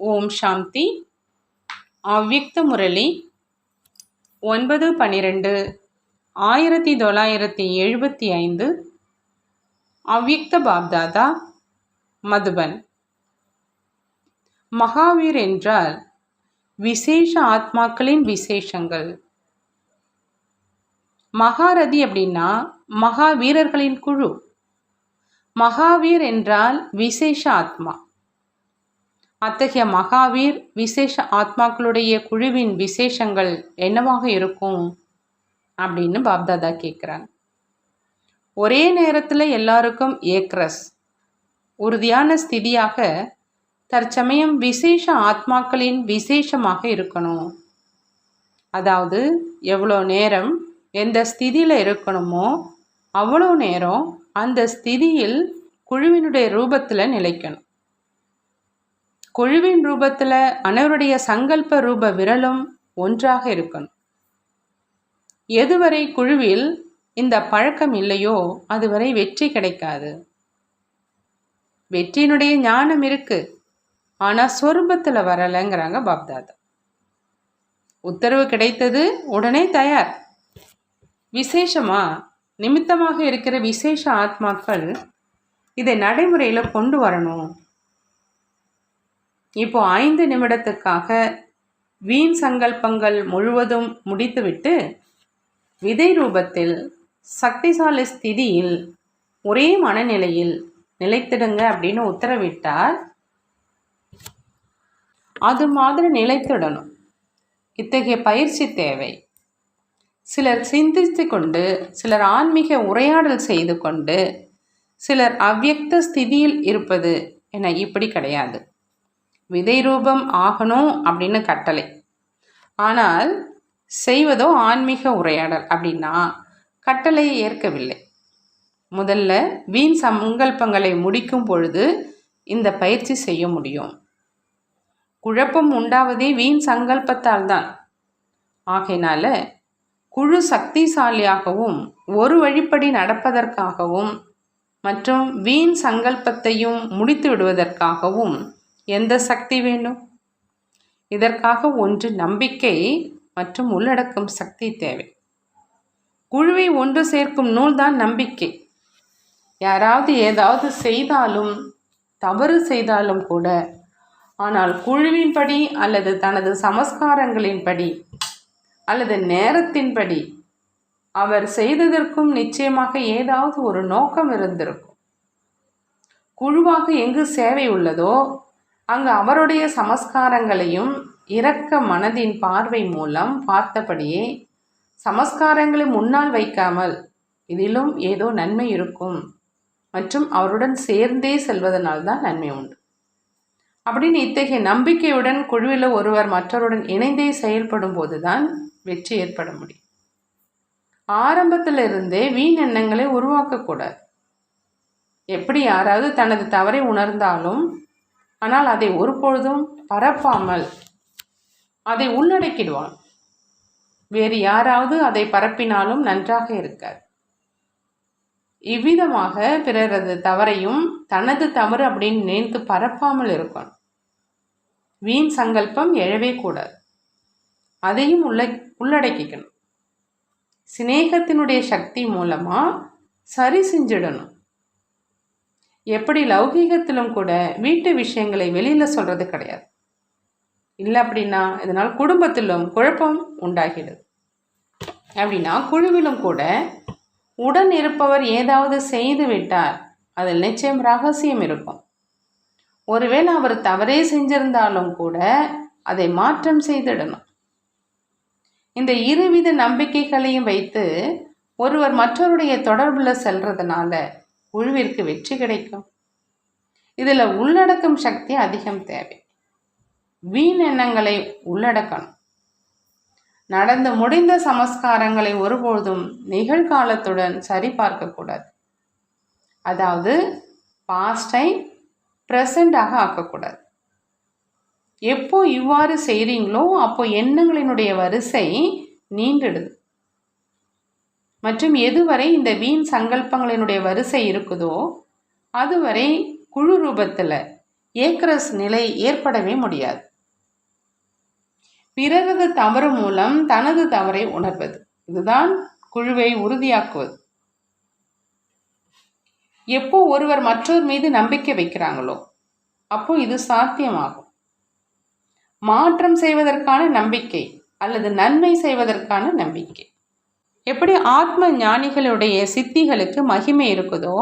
ஓம் சாந்தி. அவ்யக்த முரளி. ஒன்பது பன்னிரெண்டு ஆயிரத்தி தொள்ளாயிரத்தி எழுபத்தி ஐந்து. அவ்யக்த பாப்தாதா மதுபன். மகாவீர் என்றால் விசேஷ ஆத்மாக்களின் விசேஷங்கள். மகாரதி அப்படின்னா மகாவீரர்களின் குழு. மகாவீர் என்றால் விசேஷ ஆத்மா. அத்தகைய மகாவீர் விசேஷ ஆத்மாக்களுடைய குழுவின் விசேஷங்கள் என்னவாக இருக்கும்? அப்படின்னு பாப்தாதா கேட்குறாங்க ஒரே நேரத்தில் எல்லாருக்கும் ஏக்ரஸ் உறுதியான ஸ்திதியாக தற்சமயம் விசேஷ ஆத்மாக்களின் விசேஷமாக இருக்கணும். அதாவது எவ்வளோ நேரம் எந்த ஸ்திதியில் இருக்கணுமோ அவ்வளோ நேரம் அந்த ஸ்திதியில் குழுவினுடைய ரூபத்தில் நிலைக்கணும். குழுவின் ரூபத்தில் அனைவருடைய சங்கல்ப ரூப விரலும் ஒன்றாக இருக்கணும். எதுவரை குழுவில் இந்த பழக்கம் இல்லையோ அதுவரை வெற்றி கிடைக்காது. வெற்றியினுடைய ஞானம் இருக்கு. ஆனால் சொரூபத்தில் வரலைங்கிறாங்க பாப்தாதா. உத்தரவு கிடைத்தது உடனே தயார். விசேஷமா? நிமித்தமாக இருக்கிற விசேஷ ஆத்மாக்கள் இதை நடைமுறையில் கொண்டு வரணும். இப்போ ஐந்து நிமிடத்துக்காக வீண் சங்கல்பங்கள் முழுவதும் முடித்துவிட்டு விதை ரூபத்தில் சக்திசாலி ஸ்திதியில் ஒரே மனநிலையில் நிலைத்திடுங்க அப்படின்னு உத்தரவிட்டால் அது மாதிரி நிலைத்திடணும். இத்தகைய பயிற்சி தேவை. சிலர் சிந்தித்து கொண்டு சிலர் ஆன்மீக உரையாடல் செய்து கொண்டு சிலர் அவ்வியக்த ஸ்திதியில் இருப்பது என இப்படி கிடையாது. விதை ரூபம் ஆகணும் அப்படின்னு கட்டளை. ஆனால் செய்வதோ ஆன்மீக உரையாடல் அப்படின்னா கட்டளையை ஏற்கவில்லை. முதல்ல வீண் சங்கல்பங்களை முடிக்கும் பொழுது இந்த பயிற்சி செய்ய முடியும். குழப்பம் உண்டாவதே வீண் சங்கல்பத்தால் தான். ஆகையினால குழு சக்திசாலியாகவும் ஒரு வழிப்படி நடப்பதற்காகவும் மற்றும் வீண் சங்கல்பத்தையும் முடித்து விடுவதற்காகவும் எந்த சக்தி வேண்டும்? இதற்காக ஒன்று நம்பிக்கை மற்றும் உள்ளடக்கும் சக்தி தேவை. குழுவை ஒன்று சேர்க்கும் நூல்தான் நம்பிக்கை. யாராவது ஏதாவது செய்தாலும் தவறு செய்தாலும் கூட ஆனால் குழுவின்படி அல்லது தனது சமஸ்காரங்களின்படி அல்லது நேரத்தின்படி அவர் செய்ததற்கும் நிச்சயமாக ஏதாவது ஒரு நோக்கம் இருந்திருக்கும். குழுவாக எங்கு சேவை உள்ளதோ அங்கு அவருடைய சமஸ்காரங்களையும் இரக்க மனதின் பார்வை மூலம் பார்த்தபடியே சமஸ்காரங்களை முன்னால் வைக்காமல் இதிலும் ஏதோ நன்மை இருக்கும் மற்றும் அவருடன் சேர்ந்தே செல்வதனால் தான் நன்மை உண்டு. அப்படின்னு இத்தகைய நம்பிக்கையுடன் குழுவில் ஒருவர் மற்றவருடன் இணைந்தே செயல்படும் போதுதான் வெற்றி ஏற்பட முடியும். ஆரம்பத்திலிருந்தே வீண் எண்ணங்களை உருவாக்கக்கூடாது. எப்படி யாராவது தனது தவறை உணர்ந்தாலும் ஆனால் அதை ஒருபொழுதும் பரப்பாமல் அதை உள்ளடக்கிடுவான். வேறு யாராவது அதை பரப்பினாலும் நன்றாக இருக்காது. இவ்விதமாக பிறரது தவறையும் தனது தவறு அப்படின்னு நினைத்து பரப்பாமல் இருக்கணும். வீண் சங்கல்பம் எழவே கூடாது. அதையும் உள்ள உள்ளடக்கிக்கணும். சிநேகத்தினுடைய சக்தி மூலமாக சரி செஞ்சிடணும். எப்படி லௌகீகத்திலும் கூட வீட்டு விஷயங்களை வெளியில் சொல்கிறது கிடையாது. இல்லை அப்படின்னா இதனால் குடும்பத்திலும் குழப்பம் உண்டாகிடுது. அப்படின்னா குழுவிலும் கூட உடன் இருப்பவர் ஏதாவது செய்து விட்டால் அதில் நிச்சயம் ரகசியம் இருக்கும். ஒருவேளை அவர் தவறே செஞ்சிருந்தாலும் கூட அதை மாற்றம் செய்திடணும். இந்த இருவித நம்பிக்கைகளையும் வைத்து ஒருவர் மற்றவருடைய தொடர்பில் செல்றதுனால குழுவிற்கு வெற்றி கிடைக்கும். இதில் உள்ளடக்கும் சக்தி அதிகம் தேவை. வீண் எண்ணங்களை உள்ளடக்கணும். நடந்து முடிந்த சமஸ்காரங்களை ஒருபோதும் நிகழ்காலத்துடன் சரிபார்க்கக்கூடாது. அதாவது பாஸ்டை ப்ரெசண்டாக ஆக்கக்கூடாது. எப்போ இவ்வாறு செய்கிறீங்களோ அப்போ எண்ணங்களினுடைய வரிசை நீண்டிடுது. மற்றும் எதுவரை இந்த வீண் சங்கல்பங்களினுடைய வரிசை இருக்குதோ அதுவரை குழு ரூபத்தில் ஏக்கரஸ் நிலை ஏற்படவே முடியாது. பிறரது தவறு மூலம் தனது தவறை உணர்வது. இதுதான் குழுவை உறுதியாக்குவது. எப்போ ஒருவர் மற்றொரு மீது நம்பிக்கை வைக்கிறாங்களோ அப்போ இது சாத்தியமாகும். மாற்றம் செய்வதற்கான நம்பிக்கை அல்லது நன்மை செய்வதற்கான நம்பிக்கை. எப்படி ஆத்ம ஞானிகளுடைய சித்திகளுக்கு மகிமை இருக்குதோ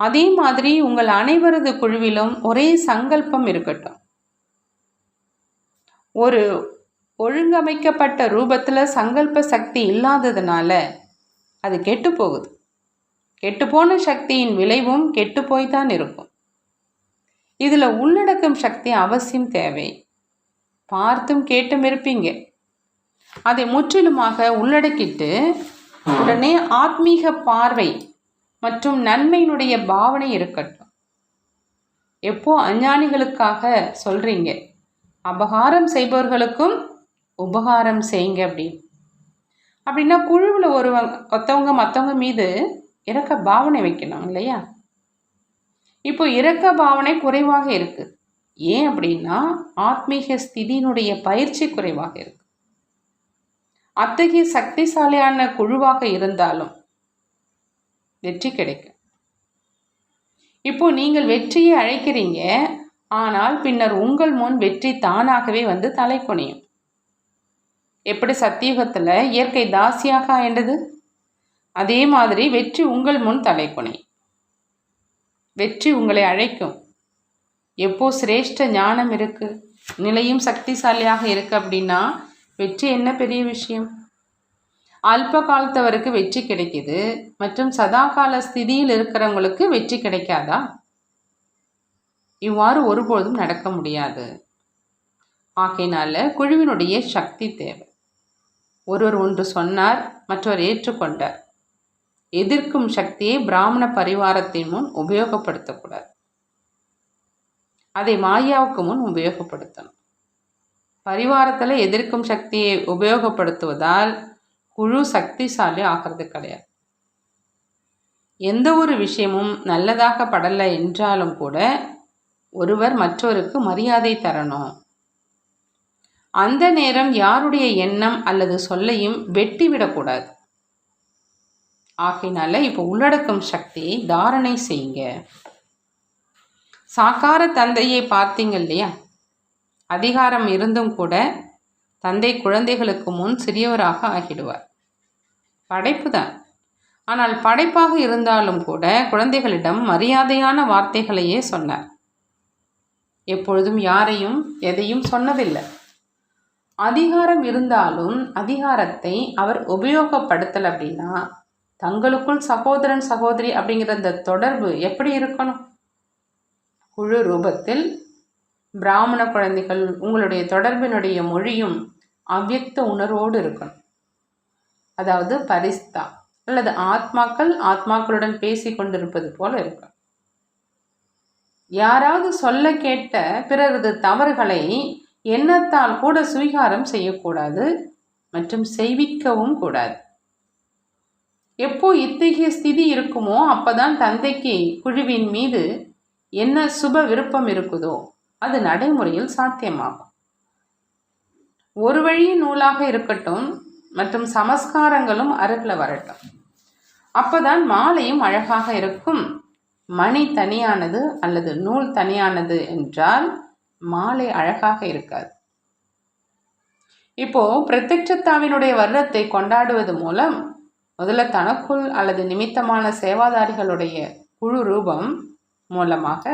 அதே மாதிரி உங்கள் அனைவரது குழுவிலும் ஒரே சங்கல்பம் இருக்கட்டும். ஒரு ஒழுங்கமைக்கப்பட்ட ரூபத்தில் சங்கல்ப சக்தி இல்லாததுனால அது கெட்டு போகுது கெட்டுப்போன சக்தியின் விளைவும் கெட்டு போய்தான் இருக்கும். இதில் உள்ளடக்கும் சக்தி அவசியம் தேவை. பார்த்தும் கேட்டும் இருப்பீங்க. அதை முற்றிலுமாக உள்ளடக்கிட்டு உடனே ஆத்மீக பார்வை மற்றும் நன்மையினுடைய பாவனை இருக்கட்டும். எப்போ அஞ்ஞானிகளுக்காக சொல்றீங்க? அபகாரம் செய்பவர்களுக்கும் உபகாரம் செய்யுங்க அப்படின்னு அப்படின்னா குழுவில் ஒருவங்க ஒருத்தவங்க மற்றவங்க மீது இறக்க பாவனை வைக்கணும் இல்லையா? இப்போ இறக்க பாவனை குறைவாக இருக்கு. ஏன் அப்படின்னா ஆத்மீக ஸ்திதியினுடைய பயிற்சி குறைவாக இருக்கு. அத்தகைய சக்திசாலியான குழுவாக இருந்தாலும் வெற்றி கிடைக்கும். இப்போ நீங்கள் வெற்றியை அழைக்கிறீங்க. ஆனால் பின்னர் உங்கள் முன் வெற்றி தானாகவே வந்து தலை குனியும். எப்படி சத்தியுகத்தில் இயற்கை தாசியாக ஆயிண்டது அதே மாதிரி வெற்றி உங்கள் முன் தலை குனியும். வெற்றி உங்களை அழைக்கும். எப்போ சிரேஷ்ட ஞானம் இருக்கு? நிலையும் சக்திசாலியாக இருக்கு அப்படின்னா வெற்றி என்ன பெரிய விஷயம்? அல்ப காலத்தவருக்கு வெற்றி கிடைக்குது மற்றும் சதாகால ஸ்திதியில் இருக்கிறவங்களுக்கு வெற்றி கிடைக்காதா? இவ்வாறு ஒருபோதும் நடக்க முடியாது. ஆகையினால குழுவினுடைய சக்தி தேவை. ஒருவர் ஒன்று சொன்னார் மற்றவர் ஏற்றுக்கொண்டார். எதிர்க்கும் சக்தியை பிராமண பரிவாரத்தின் முன் உபயோகப்படுத்தக்கூடாது. அதை மாயாவுக்கு முன் உபயோகப்படுத்தணும். பரிவாரத்தில் எதிர்க்கும் சக்தியை உபயோகப்படுத்துவதால் குழு சக்திசாலி ஆகிறது கிடையாது. எந்த ஒரு விஷயமும் நல்லதாக படலை என்றாலும் கூட ஒருவர் மற்றவருக்கு மரியாதை தரணும். அந்த நேரம் யாருடைய எண்ணம் அல்லது சொல்லையும் வெட்டி விடக்கூடாது ஆகையினால இப்போ உள்ளடக்கும் சக்தியை தாரணை செய்யுங்க. சாக்கார தந்தையை பார்த்தீங்க இல்லையா? அதிகாரம் இருந்தும் கூட தந்தை குழந்தைகளுக்கு முன் சிறியவராக ஆகிடுவார். படைப்பு தான் ஆனால் படைப்பாக இருந்தாலும் கூட குழந்தைகளிடம் மரியாதையான வார்த்தைகளையே சொன்னார். எப்பொழுதும் யாரையும் எதையும் சொன்னதில்லை. அதிகாரம் இருந்தாலும் அதிகாரத்தை அவர் உபயோகப்படுத்தலை அப்படின்னா தங்களுக்குள் சகோதரன் சகோதரி அப்படிங்கிற அந்த தொடர்பு எப்படி இருக்கணும்? குழு ரூபத்தில் பிராமண குழந்தைகள் உங்களுடைய தொடர்பினுடைய மொழியும் அவ்யக்த உணர்வோடு இருக்கணும். அதாவது பரிஸ்தா அல்லது ஆத்மாக்கள் ஆத்மாக்களுடன் பேசி கொண்டிருப்பது போல இருக்கும் யாராவது சொல்ல கேட்ட பிறரது தவறுகளை எண்ணத்தால் கூட சுவீகாரம் செய்யக்கூடாது மற்றும் செய்விக்கவும் கூடாது. எப்போ இத்தகைய ஸ்திதி இருக்குமோ அப்பதான் தந்தைக்கு குழுவின் மீது என்ன சுப விருப்பம் இருக்குதோ அது நடைமுறையில் சாத்தியமாகும். ஒரு வழி நூலாக இருக்கட்டும் மற்றும் சமஸ்காரங்களும் அருகில் வரட்டும். அப்போதான் மாலையும் அழகாக இருக்கும். மணி தனியானது அல்லது நூல் தனியானது என்றால் மாலை அழகாக இருக்காது. இப்போ பிரத்யட்சத்தாவினுடைய வருடத்தை கொண்டாடுவது மூலம் முதல்ல தனக்குள் அல்லது நிமித்தமான சேவாதாரிகளுடைய குழு ரூபம் மூலமாக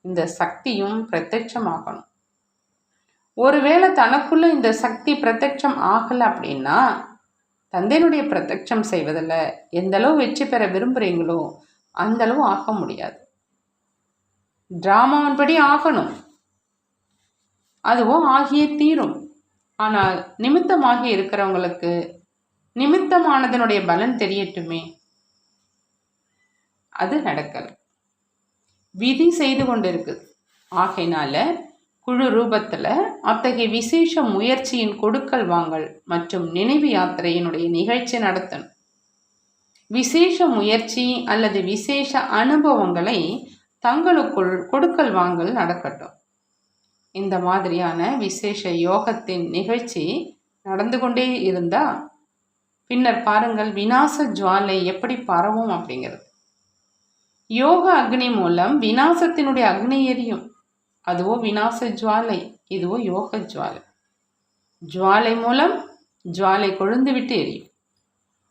இந்த சக்தியும் பிரத்யட்சமாகணும். ஒருவேளை தனக்குள்ள இந்த சக்தி பிரத்யட்சம் ஆகலை அப்படின்னா தந்தையினுடைய பிரத்யட்சம் செய்வதில் எந்த அளவு வெற்றி பெற விரும்புகிறீங்களோ அந்த அளவு ஆக முடியாது. டிராமாவின்படி ஆகணும். அதுவும் ஆகியே தீரும். ஆனால் நிமித்தமாகி இருக்கிறவங்களுக்கு நிமித்தமானதனுடைய பலன் தெரியட்டுமே. அது நடக்கலை. விதி செய்து கொண்டிருக்கு. ஆகையினால குழு ரூபத்தில் அத்தகைய விசேஷ முயற்சியின் கொடுக்கல் வாங்கல் மற்றும் நினைவு யாத்திரையினுடைய நிகழ்ச்சி நடத்தணும். விசேஷ முயற்சி அல்லது விசேஷ அனுபவங்களை தங்களுக்குள் கொடுக்கல் வாங்கல் நடக்கட்டும். இந்த மாதிரியான விசேஷ யோகத்தின் நிகழ்ச்சி நடந்து கொண்டே இருந்தா பின்னர் பாருங்கள் விநாச ஜுவாலை எப்படி பரவும் அப்படிங்கிறது. யோக அக்னி மூலம் விநாசத்தினுடைய அக்னி எரியும். அதுவோ வினாச ஜுவாலை இதுவோ யோக ஜுவாலை. ஜுவாலை மூலம் ஜுவாலை கொழுந்து விட்டு எரியும்.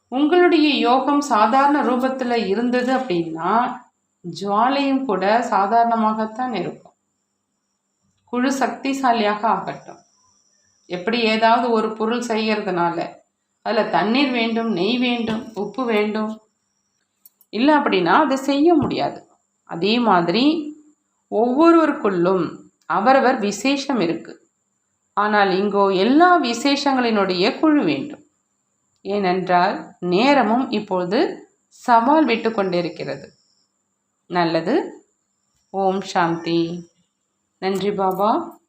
உங்களுடைய யோகம் சாதாரண ரூபத்தில் இருந்தது அப்படின்னா ஜுவாலையும் கூட சாதாரணமாகத்தான் இருக்கும். குழு சக்திசாலியாக ஆகட்டும். எப்படி ஏதாவது ஒரு பொருள் செய்கிறதுனால அதில் தண்ணீர் வேண்டும் நெய் வேண்டும் உப்பு வேண்டும் இல்லை அப்படின்னா அதை செய்ய முடியாது. அதே மாதிரி ஒவ்வொருவருக்குள்ளும் அவரவர் விசேஷம் இருக்கு. ஆனால் இங்கோ எல்லா விசேஷங்களினுடைய குழு வேண்டும். ஏனென்றால் நேரமும் இப்பொழுது சவால் விட்டு கொண்டிருக்கிறது. நல்லது. ஓம் சாந்தி. நன்றி பாபா.